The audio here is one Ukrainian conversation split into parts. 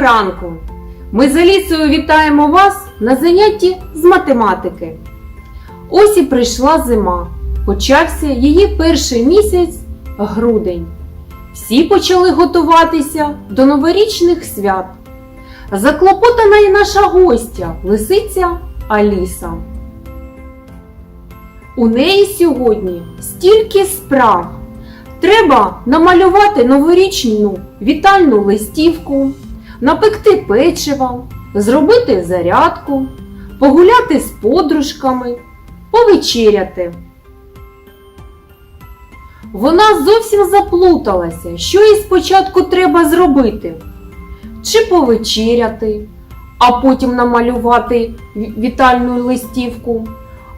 ранку! Ми з Алісою вітаємо вас на занятті з математики. Ось і прийшла зима. Почався її перший місяць грудень. Всі почали готуватися до новорічних свят. Заклопотана і наша гостя, лисиця Аліса. У неї сьогодні стільки справ. Треба намалювати новорічну вітальну листівку, напекти печива, зробити зарядку, погуляти з подружками, повечеряти. Вона зовсім заплуталася, що їй спочатку треба зробити. Чи повечеряти, а потім намалювати вітальну листівку,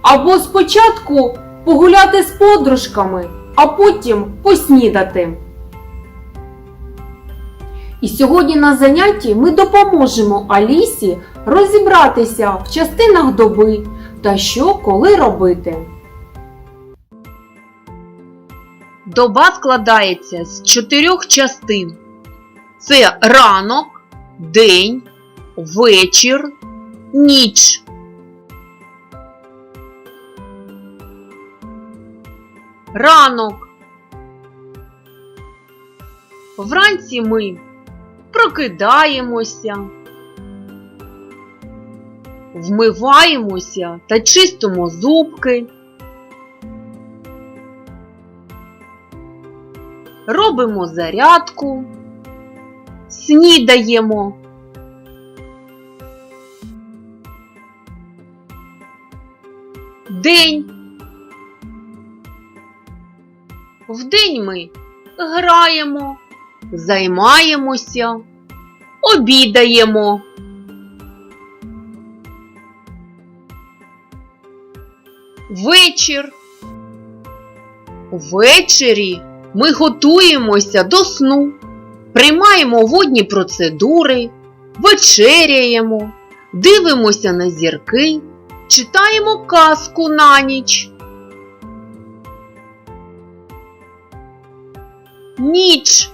або спочатку погуляти з подружками, а потім поснідати. І сьогодні на занятті ми допоможемо Алісі розібратися в частинах доби та що коли робити. Доба складається з чотирьох частин. Це ранок, день, вечір, ніч. Ранок. Вранці ми прокидаємося, вмиваємося та чистимо зубки. робимо зарядку, снідаємо. День. Вдень ми граємо, займаємося, обідаємо. Вечір. Ввечері ми готуємося до сну, приймаємо водні процедури, вечеряємо, дивимося на зірки, читаємо казку на ніч. Ніч.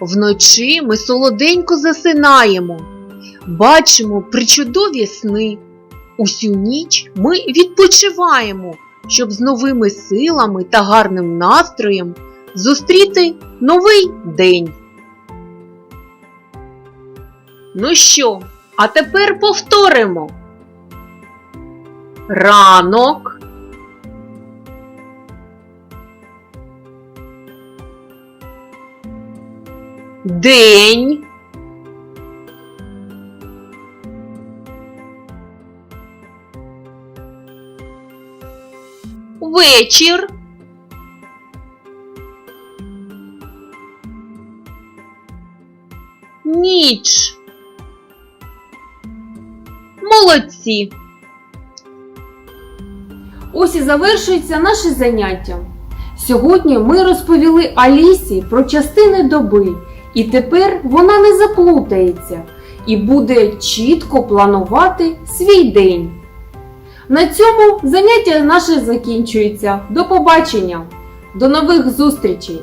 Вночі ми солоденько засинаємо, бачимо причудові сни. Усю ніч ми відпочиваємо, щоб з новими силами та гарним настроєм зустріти новий день. Ну що, а тепер повторимо. Ранок. День. Вечір. Ніч. Молодці. Ось і завершується наше заняття. Сьогодні ми розповіли Алісі про частини доби, і тепер вона не заплутається і буде чітко планувати свій день. На цьому заняття наше закінчується. До побачення! До нових зустрічей!